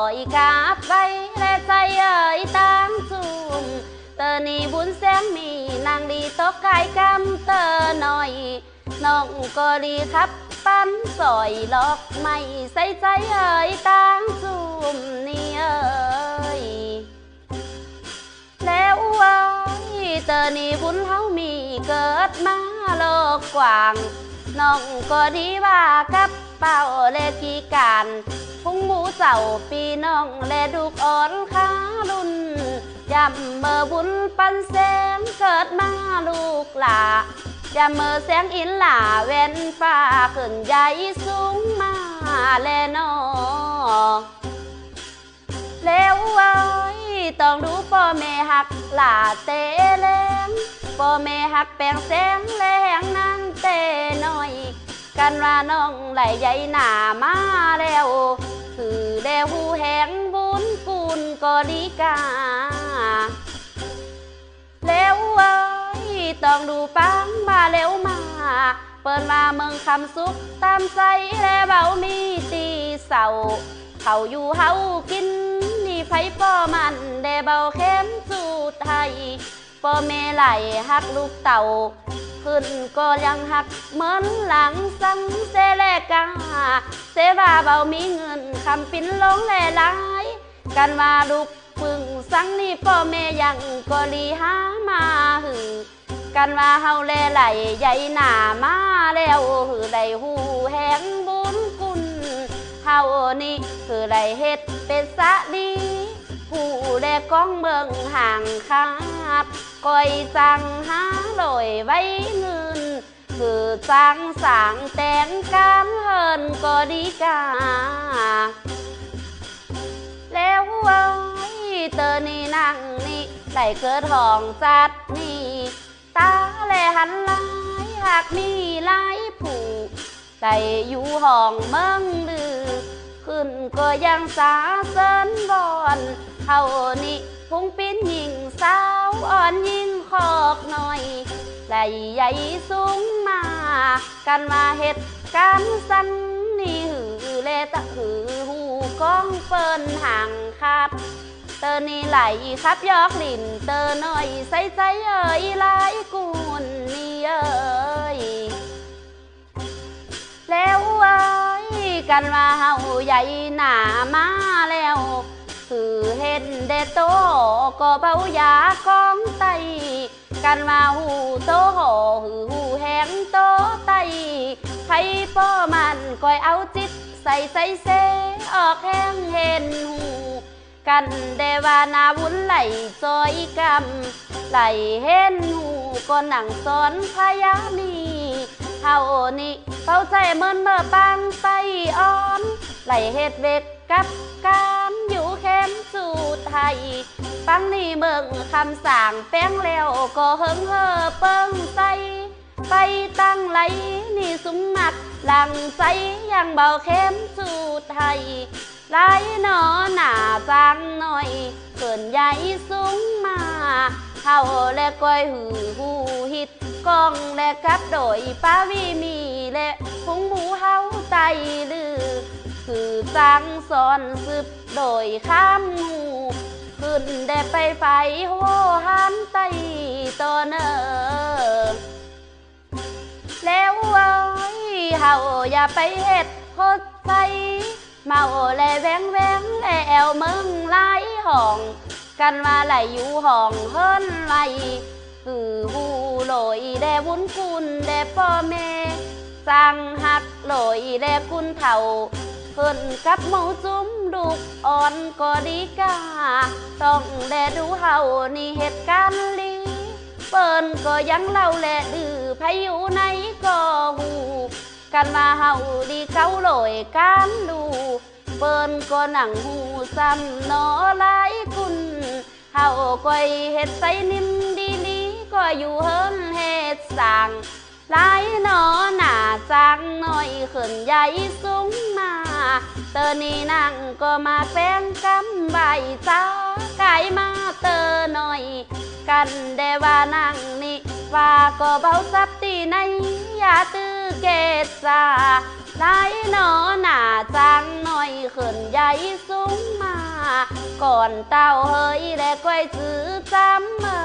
อยกาบไปและใจเอ่ยตั้งจุมเตอนี่บุญแสงมีนางดีตกกายกำเตอหน่อยน้องก็ดีครับปั้นสอยลอกไม่ใส่ใจเอ่ยตั้งจุมนี่เอ่ยแล้วไว้เตอนี่บุญเฮามีเกิดมาโลกกว้างน้องก็ดีว่ากับเป่าและกีการ พุงหมูเจ้าปีน้องและดูกอ่อนขารุ่นยำเมื่อบุญปันแสงเกิดมาลูกหลายำเมื่อแสงอินหลาเว้นฟ้าขึ้นใหญ่สูงมาแลนอแล้วไว้ต้องดูพ่อแม่หักหลาเตแรงพ่อแม่หักแปลงแสงแรงนั่งเตน้อย กันว่าน้องไหลใหญ่หนามาแล้วคือ แดวหูแหงบุญกุลก็ดีกา แล้วไว้ต้องดูปังมาแล้วมา เปิดมาเมืองคำสุขตามใจและเบามีตีเสาเขาอยู่เฮากิน นี่ไผป้อมันได้เบาเข้มสูตรไทยป้อแม่ไหลหักลูกเต่า ขึ้นก็ยังหักเหมือนหลังสังเสแลกาเสว่าเบามีเงินคำปิ้นลงแลหลาย กันว่าลูกปึงสังนี่พ่อแม่ยังก็ลีหามาหือกันว่าเฮาแลไหลใหญ่หนามาแล้วหือได้หูแหงบุญกุลเฮานี่คือได้เฮ็ดเป็นสะดีผู้แลก้องเมืองห่างคาด ก้อยจังหาลอยไว้เงิน คือจังสางแต่งการเฮินก็ดีกา แล้วไว้เตอนี่นั่งนี่ได้เกิดห้องจัดนี่ ตาแลหันลายหากมีหลายผู้ได้อยู่ห้องเมืองลือ ขึ้นก็ยังสาเสินบอนเท่านี้ พุงปิ้นยิงสาวอ่อนยิงคอกหน่อยไหลใหญ่สูงมา กันมาเหตุการสันนี่หือเลตะหือหูกองเปิ้นห่างขาดเตอนี่ไหลครับยอกลิ่นเตอหน่อยใส่ใจเอ่ยหลายกุนนี่เอ่ยแล้วไว้กันว่าเฮาใหญ่หนามาแล้ว คือเห็นเดโตก็เบายากองไตกันว่าหูโตหอหือหูแหงโตไตไผป้อมันก้อยเอาจิตใส่ใส่เซออกแห้งเห็นหูกันเดวานาวุนไหลจอยกำไหลเห็นหูก็หนังสอนพยานีเฮานี่เป้าใจเมินเมื่อปังไปอ่อนไหลเฮ็ดเวกกับการ มสู่ไทยปังนี่เมืองคำสั่งแป้งแล้วก็เฮิงเฮอเปิ้งใจไปตั้งไหลนี่สุมมัดหลังใจยังเบาเข้มสู่ไทยไหลหนอหนาจางหน่อยเกินใหญ่สูงมาเฮาและก้อยหือหูฮิตกองและกับโดยป้าวีมีและพุงหมูเฮาไตลือ คือจังสอนสืบ โดยข้ามหมูขึ้นได้ไปไฟโหหันไตตอเนอแล้วไว้เฮาอย่าไปเฮ็ดโคดใสเมาแลแวงแวงแลแอวมืองหลายห้อง กันว่าไหลอยู่ห้องเฮิรนไหลคือหูโหลยแดวุ้นคุณแดพ่อแม่สั่งหักโหลยแดคุณเท่าเพิ่นกับหมูจุ้ม ดุกอ่อนก็ดีกา ต้องแดดูเฮานี่เหตุการณ์ลีเปิ้นก็ยังเล่าแหละดื้อพายุไหนก็หูกันมาเฮาดีเขาโหลยการดูเปิ้นก็หนังหูซ้ำนอหลายกุนเฮาก้อยเฮ็ดใส่นิ่มดีลีก็อยู่เฮินเฮ็ดสั่งหลายนอหน้าจางหน่อยขึ้นใหญ่สู เตอนี่นั่งก็มาแฟงกำใบจ้ากายมาเตอหน่อย กันเดว่านั่งนี่ว่าก็เบาซับตีในอย่าตื้อเกตซาหลายหนอหนาจางหน่อยขึ้นใหญ่สูงมา ก่อนเต้าเฮยและก้อยจื้อจำเมอ